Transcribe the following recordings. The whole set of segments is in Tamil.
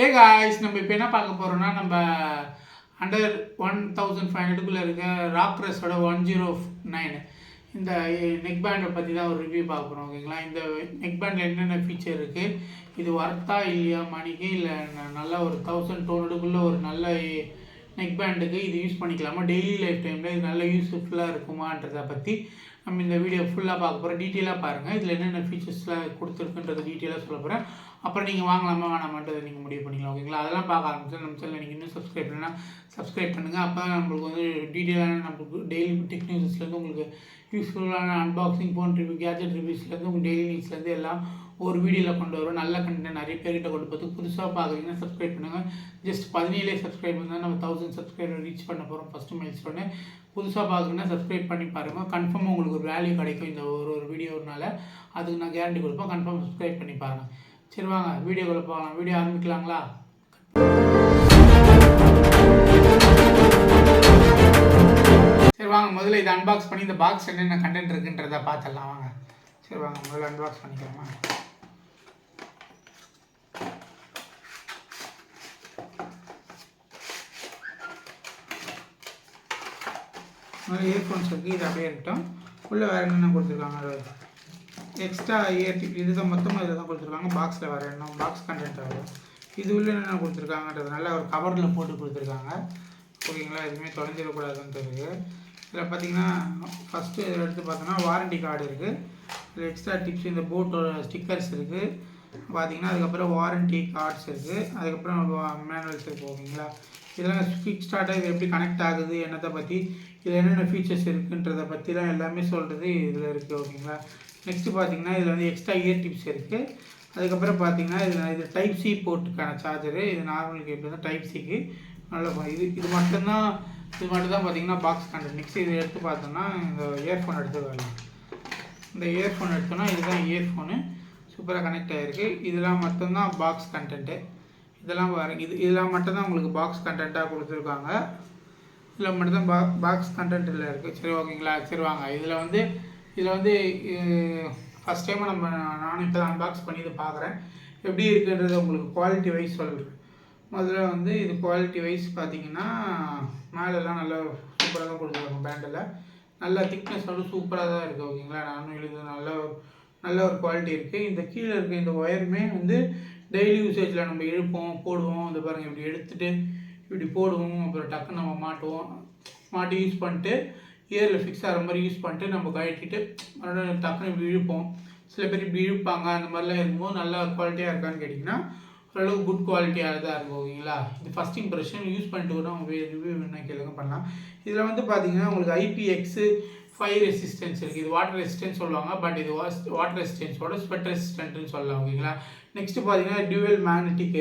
ஹே காய்ஸ் நம்ம இப்போ என்ன பார்க்க போகிறோம்னா நம்ம அண்டர் ஒன் தௌசண்ட் ஃபைவ் ஹண்ட்ரடுக்குள்ளே இருக்க ராக் ரஸோட ஒன் ஜீரோ நைன் இந்த நெக் பேண்டை பற்றி தான் ஒரு ரிவ்யூ பார்க்க போகிறோம் ஓகேங்களா இந்த நெக் பேண்டில் என்னென்ன ஃபீச்சர் இருக்குது இது ஒர்த்தா இல்லையா மணிக்கு இல்லை நல்ல ஒரு தௌசண்ட் டூ ஹண்ட்ரடுக்குள்ளே ஒரு நல்ல நெக் பேண்டுக்கு இது யூஸ் பண்ணிக்கலாமா? டெய்லி லைஃப் டைமில் இது நல்ல யூஸ்ஃபுல்லாக இருக்குமான்றதை பற்றி நம்ம இந்த வீடியோ ஃபுல்லாக பார்க்க போகிறோம் டீட்டெயிலாக பாருங்கள் இதில் என்னென்ன ஃபீச்சர்ஸ்லாம் கொடுத்துருக்குன்றது டீட்டெயிலாக சொல்ல போகிறேன் அப்புறம் நீங்கள் வாங்கலாமா வேணாமான்றதை நீங்கள் முடிவு பண்ணிக்கலாம் ஓகேங்களா அதெல்லாம் பார்க்க ஆரம்பிச்சு நம்ம சேனல் நீங்கள் இன்னும் சப்ஸ்கிரைப் பண்ணால் சப்ஸ்கிரைப் பண்ணுங்கள் அப்போ நம்மளுக்கு வந்து டீட்டெயிலான நம்மளுக்கு டெய்லி டெக் உங்களுக்கு யூஸ்ஃபுல்லான அன்பாக்சிங் ஃபோன் ரிவ்யூ கேஜெட் ரிவ்யூஸ்லேருந்து உங்கள் டெய்லி நியூஸ்லேருந்து எல்லாம் ஒரு வீடியோவில் கொண்டு வரும். நல்ல கண்டென்ட் நிறைய பேர்கிட்ட கொண்டு போது புதுசாக பார்க்குறீங்கன்னா சப்ஸ்கிரைப் பண்ணுங்கள் ஜஸ்ட் பதினேழே சப்ஸ்கிரைப் பண்ணால் நம்ம தௌசண்ட் சப்ஸ்கிரைபர் ரீச் பண்ண போகிறோம் ஃபஸ்ட்டு மைல்ஸ் பண்ணு புதுசாக பார்க்குறீங்கன்னா சப்ஸ்கிரைப் பண்ணி பாருங்கள் கன்ஃபார்மாக உங்களுக்கு ஒரு வேல்யூ கிடைக்கும் இந்த ஒரு ஒரு வீடியோனால அதுக்கு நான் கேரண்டி கொடுப்பேன் கன்ஃபார்ம் சப்ஸ்கிரைப் பண்ணி பாருங்கள் சரி வாங்க வீடியோக்குள்ளே போகலாம். வீடியோ ஆரம்பிக்கலாங்களா? சரி வாங்க முதல்ல இதை அன்பாக்ஸ் பண்ணி இந்த பாக்ஸ் என்னென்ன கண்டென்ட் இருக்குன்றத பார்த்துடலாம். வாங்க. சரி வாங்க முதல்ல அன்பாக்ஸ் பண்ணிக்கலாமா முதல்ல இயர்ஃபோன்ஸ் இருக்குது இது அப்படியே இருக்கட்டும் உள்ளே வேறு என்னென்ன கொடுத்துருக்காங்க? எக்ஸ்ட்ரா இயர் இதுதான் மொத்தமாக இதில் தான் கொடுத்துருக்காங்க பாக்ஸில் வேறு என்ன? பாக்ஸ் கண்டென்ட் வரும் இது உள்ள என்னென்ன கொடுத்துருக்காங்கன்றதுனால ஒரு கவரில் போட்டு கொடுத்துருக்காங்க. ஓகேங்களா? எதுவுமே தொலைஞ்சிடக்கூடாதுன்றது. இதில் பார்த்தீங்கன்னா ஃபஸ்ட்டு இதில் எடுத்து பார்த்தோன்னா வாரண்டி கார்டு இருக்குது இதில் எக்ஸ்ட்ரா டிப்ஸ் இந்த போட்டோட ஸ்டிக்கர்ஸ் இருக்குது பார்த்தீங்கன்னா அதுக்கப்புறம் வாரண்டி கார்ட்ஸ் இருக்குது அதுக்கப்புறம் மேனுவல்ஸ் இருக்குது ஓகேங்களா இதெல்லாம் குவிக் ஸ்டார்ட்டாக இது எப்படி கனெக்ட் ஆகுது என்னத்தை பற்றி இதில் என்னென்ன ஃபீச்சர்ஸ் இருக்குன்றதை பற்றிலாம் எல்லாமே சொல்கிறது இதில் இருக்குது ஓகேங்களா? நெக்ஸ்ட்டு பார்த்தீங்கன்னா இதில் வந்து எக்ஸ்ட்ரா இயர் டிப்ஸ் இருக்குது அதுக்கப்புறம் பார்த்தீங்கன்னா இது இது டைப் சி போர்ட்டுக்கான சார்ஜரு இது நார்மல் கேபிள் தான் டைப் சிக்கு நல்ல இது இது மட்டும்தான் இது மட்டும் தான் பார்த்தீங்கன்னா பாக்ஸ் கண்டென்ட் நெக்ஸ்ட் இது எடுத்து பார்த்தோம்னா இந்த இயர்ஃபோன் எடுத்து வரலாம் இந்த இயர்ஃபோன் எடுத்தோம்னா இதுதான் இயர்ஃபோனு சூப்பராக கனெக்ட் ஆகிருக்கு இதெல்லாம் மட்டும்தான் பாக்ஸ் கண்டென்ட்டு இதெல்லாம் பாருங்க இது இதெல்லாம் மட்டும்தான் உங்களுக்கு பாக்ஸ் கண்டென்ட்டாக கொடுத்துருக்காங்க. இதில் மட்டும்தான் பா பாக்ஸ் கண்டென்ட்டில் இருக்குது சரி ஓகேங்களா? சரி வாங்க. இதில் வந்து இதில் வந்து ஃபஸ்ட் டைம் நம்ம நானும் இப்போ தான் அன்பாக்ஸ் பண்ணி இதை பார்க்குறேன். எப்படி இருக்குன்றது உங்களுக்கு குவாலிட்டி வைஸ் சொல்கிறேன் முதல்ல வந்து இது குவாலிட்டி வைஸ் பார்த்தீங்கன்னா மேலெல்லாம் நல்லா சூப்பராக தான் கொடுத்துருக்காங்க பேண்டில் நல்லா திக்னஸ் வந்து சூப்பராக தான் இருக்குது ஓகேங்களா? நானும் எழுது நல்ல நல்ல ஒரு குவாலிட்டி இருக்குது இந்த கீழே இருக்க இந்த ஒயருமே வந்து டெய்லி யூசேஜில் நம்ம இழுப்போம் போடுவோம் இந்த பாருங்கள் இப்படி எடுத்துகிட்டு இப்படி போடுவோம் அப்புறம் டக்குன்னு நம்ம மாட்டுவோம். மாட்டி யூஸ் பண்ணிட்டு இயரில் ஃபிக்ஸ் ஆகிற மாதிரி யூஸ் பண்ணிட்டு நம்ம கழட்டிட்டு மறுபடியும் டக்குன்னு இப்படி இழுப்போம். சில பேர் இப்படி இழுப்பாங்க அந்த மாதிரிலாம் இருக்கும்போது நல்லா குவாலிட்டியாக இருக்கான்னு கேட்டிங்கன்னா ஓரளவுக்கு குட் குவாலிட்டியாக தான் இருக்கும் ஓகேங்களா? இது ஃபஸ்ட் இம்ப்ரெஷன் யூஸ் பண்ணிட்டு கூட அவங்க ரிவ்யூ என்ன கேளுங்க பண்ணலாம். இதில் வந்து பார்த்தீங்கன்னா உங்களுக்கு ஐபிஎக்ஸு ஃபயர் ரெசிஸ்டன்ஸ் இருக்குது இது வாட்டர் ரெசிஸ்டன்ஸ் சொல்லுவாங்க பட் இது வாட்டர் ரெசிஸ்டன்ஸோட ஸ்வெட் ரெசிஸ்டன்ட்னு சொல்லலாம் ஓகேங்களா? நெக்ஸ்ட்டு பார்த்தீங்கன்னா டியூவல் மேக்னெட்டிக்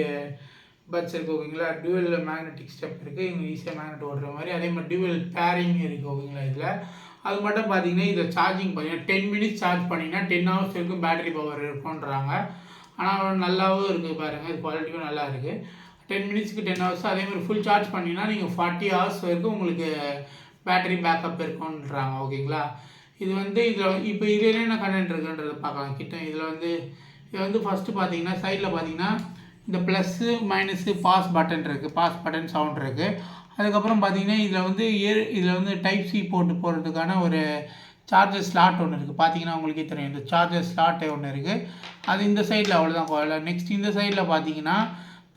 பட்ஸ் இருக்குது ஓகேங்களா? டியூவல் மேக்னெட்டிக் ஸ்டெப் இருக்குது இங்கே ஈஸியாக மேக்னெட் ஓடுற மாதிரி. அதே மாதிரி டியூவல் பேரிங் இருக்குது ஓகேங்களா இதில்? அது மட்டும் பார்த்தீங்கன்னா இதில் சார்ஜிங் பார்த்தீங்கன்னா டென் மினிட்ஸ் சார்ஜ் பண்ணிங்கன்னா டென் ஹவர்ஸ் வரைக்கும் பேட்டரி பவர் இருக்கும்ன்றாங்க. ஆனால் நல்லாவும் இருக்குது பாருங்கள் இது குவாலிட்டியும் நல்லா இருக்குது டென் மினிட்ஸ்க்கு டென் ஹவர்ஸ் அதே மாதிரி ஃபுல் சார்ஜ் பண்ணிங்கன்னா நீங்கள் ஃபார்ட்டி ஹவர்ஸ் வரைக்கும் உங்களுக்கு பேட்டரி பேக்கப் இருக்கும்ன்றாங்க. ஓகேங்களா இது வந்து இதில் இப்போ இதில் என்ன கண்டென்ட் இருக்குன்றதை பார்க்கலாம். கிட்ட இதில் வந்து இது வந்து ஃபஸ்ட்டு பார்த்தீங்கன்னா சைடில் பார்த்தீங்கன்னா இந்த ப்ளஸ்ஸு மைனஸு பாஸ் பட்டன் இருக்குது பாஸ் பட்டன் சவுண்ட் இருக்குது அதுக்கப்புறம் பார்த்தீங்கன்னா இதில் வந்து ஏ இதில் வந்து டைப் சி போட்டு போகிறதுக்கான ஒரு சார்ஜர் ஸ்லாட் ஒன்று இருக்குது பார்த்தீங்கன்னா உங்களுக்கே தெரியும். இந்த சார்ஜர் ஸ்லாட்டே ஒன்று இருக்குது அது இந்த சைடில் அவ்வளோதான் நெக்ஸ்ட் இந்த சைடில் பார்த்தீங்கன்னா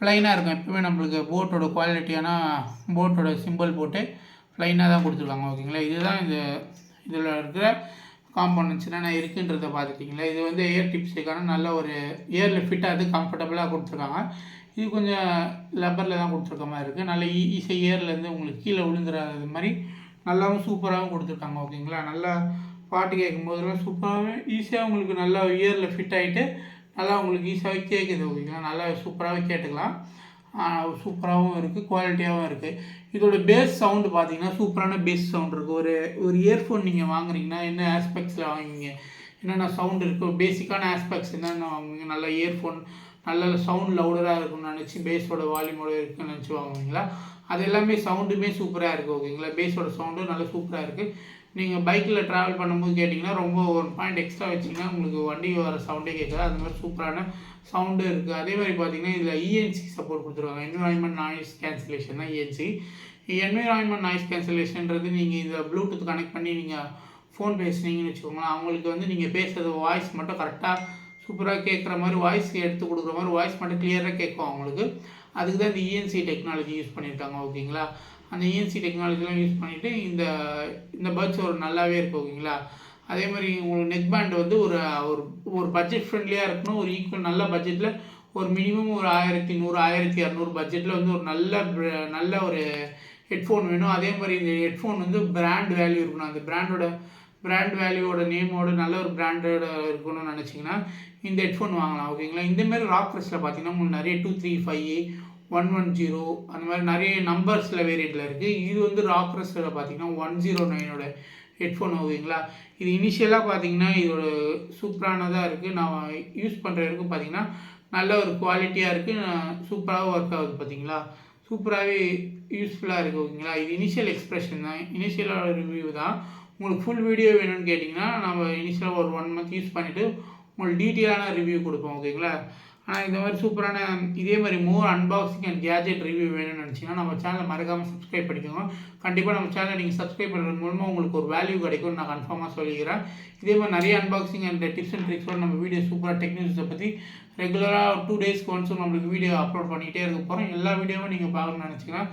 ப்ளைனாக இருக்கும். எப்பவுமே நம்மளுக்கு போட்டோட குவாலிட்டியான போட்டோட சிம்பிள் போட்டு ப்ளைனாக தான் கொடுத்துருக்காங்க ஓகேங்களா இதுதான் இந்த இதில் இருக்கிற காம்பனன்ட்ஸ் என்னென்ன இருக்குன்றத பார்த்துட்டிங்களா இது வந்து ஏர் டிப்ஸுக்கான நல்ல ஒரு ஏரில் ஃபிட்டாக அது கம்ஃபர்டபுளாக கொடுத்துருக்காங்க. இது கொஞ்சம் லப்பரில் தான் கொடுத்துருக்க மாதிரி இருக்குது நல்ல ஈஸியாக ஏர்லேருந்து உங்களுக்கு கீழே விழுந்துடாத மாதிரி நல்லாவும் சூப்பராகவும் கொடுத்துருக்காங்க ஓகேங்களா? நல்லா பாட்டு கேட்கும் போதெல்லாம் சூப்பராகவே ஈஸியாக உங்களுக்கு நல்லா இயரில் ஃபிட் ஆகிட்டு நல்லா உங்களுக்கு ஈஸியாகவே கேட்குது ஓகேங்களா? நல்லா சூப்பராகவே கேட்டுக்கலாம். சூப்பராகவும் இருக்குது குவாலிட்டியாகவும் இருக்குது இதோட பேஸ் சவுண்டு பார்த்தீங்கன்னா சூப்பரான பேஸ் சவுண்ட் இருக்குது ஒரு ஒரு இயர்ஃபோன் நீங்கள் வாங்குறீங்கன்னா என்ன ஆஸ்பெக்ட்ஸில் வாங்குவீங்க? என்னென்ன சவுண்ட் இருக்குது பேசிக்கான ஆஸ்பெக்ட்ஸ் என்னென்ன வாங்குவீங்க? நல்ல இயர்ஃபோன் நல்ல சவுண்ட் லவுடராக இருக்கும்னு நினச்சி பேஸோட வால்யூமோட இருக்குன்னு நினச்சி வாங்குவீங்களா? அது எல்லாமே சவுண்டுமே சூப்பராக இருக்குது ஓகேங்களா பேஸோட சவுண்டும் நல்லா சூப்பராக இருக்குது நீங்கள் பைக்கில் ட்ராவல் பண்ணும்போது கேட்டிங்கன்னா ரொம்ப ஒரு பாயிண்ட் எக்ஸ்ட்ரா வச்சிங்கன்னா உங்களுக்கு வண்டி வர சவுண்டே கேட்காது. அது மாதிரி சூப்பரான சவுண்டு இருக்குது அதே மாதிரி பார்த்தீங்கன்னா இதில் இஎன்சி சப்போர்ட் கொடுத்துருவாங்க. என்விரான்மெண்ட் நாய்ஸ் கேன்சலேஷன் தான் இஎன்சி என்விரான்மெண்ட் நாய்ஸ் கேன்சலேஷன்றது நீங்கள் இதை ப்ளூடூத் கனெக்ட் பண்ணி நீங்கள் ஃபோன் பேசுனீங்கன்னு வச்சுக்கோங்களேன் அவங்களுக்கு வந்து நீங்கள் பேசுகிறது வாய்ஸ் மட்டும் கரெக்டாக சூப்பராக கேட்குற மாதிரி வாய்ஸ் எடுத்து கொடுக்குற மாதிரி வாய்ஸ் மட்டும் கிளியராக கேட்கும் அவங்களுக்கு. அதுக்கு தான் இந்த இஎன்சி டெக்னாலஜி யூஸ் பண்ணியிருக்காங்க ஓகேங்களா? அந்த இஎன்சி டெக்னாலஜிலாம் யூஸ் பண்ணிவிட்டு இந்த இந்த பட்ஸ் ஒரு நல்லாவே இருக்குது ஓகேங்களா? அதே மாதிரி உங்களுக்கு நெக் பேண்ட் வந்து ஒரு ஒரு ஒரு பட்ஜெட் ஃப்ரெண்ட்லியாக இருக்கணும். ஒரு ஈக்குவல் நல்ல பட்ஜெட்டில் ஒரு மினிமம் ஒரு ஆயிரத்தி நூறு ஆயிரத்தி இரநூறு பட்ஜெட்டில் வந்து ஒரு நல்ல நல்ல ஒரு ஹெட்ஃபோன் வேணும். அதே மாதிரி இந்த ஹெட்ஃபோன் வந்து பிராண்ட் வேல்யூ இருக்கணும். அந்த பிராண்டோட பிராண்ட் வேல்யூவோட நேமோட நல்ல ஒரு பிராண்டோட இருக்கணும்னு நினச்சிங்கன்னா இந்த ஹெட்ஃபோன் வாங்கலாம் ஓகேங்களா? இந்தமாரி ராக் ப்ரெஸ்ஸில் பார்த்தீங்கன்னா உங்களுக்கு நிறைய two three five one one zero அந்த மாதிரி நிறைய நம்பர்ஸில் வேரியண்ட்டில் இருக்குது இது வந்து ராக்ரஸில் பார்த்தீங்கன்னா ஒன் ஜீரோ நைனோட ஹெட்ஃபோன் ஓகேங்களா இது இனிஷியலாக பார்த்தீங்கன்னா இதோட சூப்பரானதாக இருக்குது நான் யூஸ் பண்ணுற வரைக்கும் பார்த்தீங்கன்னா நல்ல ஒரு குவாலிட்டியாக இருக்குது சூப்பராக ஒர்க் ஆகுது பார்த்தீங்களா சூப்பராகவே யூஸ்ஃபுல்லாக இருக்குது ஓகேங்களா? இது இனிஷியல் எக்ஸ்ப்ரெஷன் தான். இனிஷியலாக ரிவ்யூ தான். உங்களுக்கு ஃபுல் வீடியோ வேணும்னு கேட்டிங்கன்னா நம்ம இனிஷியலாக ஒரு ஒன் மந்த் யூஸ் பண்ணிவிட்டு உங்களுக்கு டீட்டெயிலான ரிவ்யூ கொடுப்போம் ஓகேங்களா? ஆனால் இந்த மாதிரி சூப்பரான இதே மாதிரி more unboxing and gadget review வேணும்னு நினச்சிங்கன்னா நம்ம சேனலை மறக்காமல் சப்ஸ்கிரைப் பண்ணிக்கோங்க. கண்டிப்பாக நம்ம சேனலை நீங்கள் சப்ஸ்கிரைப் பண்ணுறது மூலமாக உங்களுக்கு ஒரு வேல்யூ கிடைக்கும்னு நான் கன்ஃபார்மாக சொல்லிக்கிறேன். இதே மாதிரி நிறைய அன்பாக்சிங் அண்ட் டிப்ஸ் அண்ட் ட்ரிக்ஸோட நம்ம வீடியோ சூப்பராக டெக்னிக்ஸை பற்றி ரெகுலராக டூ டேஸ்க்கு ஒன்ஸும் நம்மளுக்கு வீடியோ அப்லோட் பண்ணிகிட்டே இருக்க போகிறோம் எல்லா வீடியோவும் நீங்கள் பார்க்கணும்னு நினச்சிங்கன்னா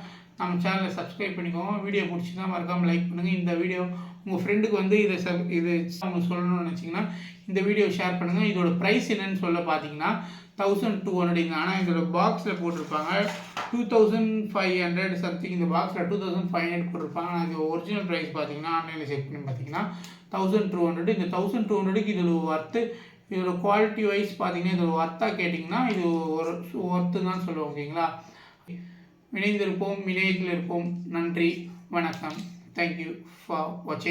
நம்ம சேனலை சப்ஸ்கிரைப் பண்ணிக்கோங்க. வீடியோ பிடிச்சின்னா மறக்காமல் லைக் பண்ணுங்கள் இந்த வீடியோ உங்கள் ஃப்ரெண்டுக்கு வந்து இதை சப் இது அவங்க சொல்லணும்னு நினச்சிங்கன்னா இந்த வீடியோ ஷேர் பண்ணுங்கள் இதோட ப்ரைஸ் என்னன்னு சொல்ல பார்த்தீங்கன்னா தௌசண்ட் டூ ஹண்ட்ரட் ஆனால் இதோட பாக்ஸில் போட்டிருப்பாங்க two thousand five hundred something இந்த பாக்ஸில் டூ தௌசண்ட் ஃபைவ் ஹண்ட்ரட் போட்டிருப்பாங்க. ஆனால் இது ஒரிஜினல் ப்ரைஸ் பார்த்தீங்கன்னா ஆன்லைனில் செக் பண்ணி பார்த்தீங்கன்னா தௌசண்ட் டூ ஹண்ட்ரட் இந்த தௌசண்ட் டூ ஹண்ட்ரடுக்கு இதில் ஒர்த்து இதோட குவாலிட்டி வைஸ் பார்த்தீங்கன்னா இதோட ஒர்த்தாக கேட்டிங்கன்னா இது ஒரு ஒர்த்து தான் சொல்லுவோம் ஓகேங்களா? இணைந்திருப்போம் இணையத்தில் இருப்போம். நன்றி வணக்கம். தேங்க்யூ ஃபார் வாட்சிங்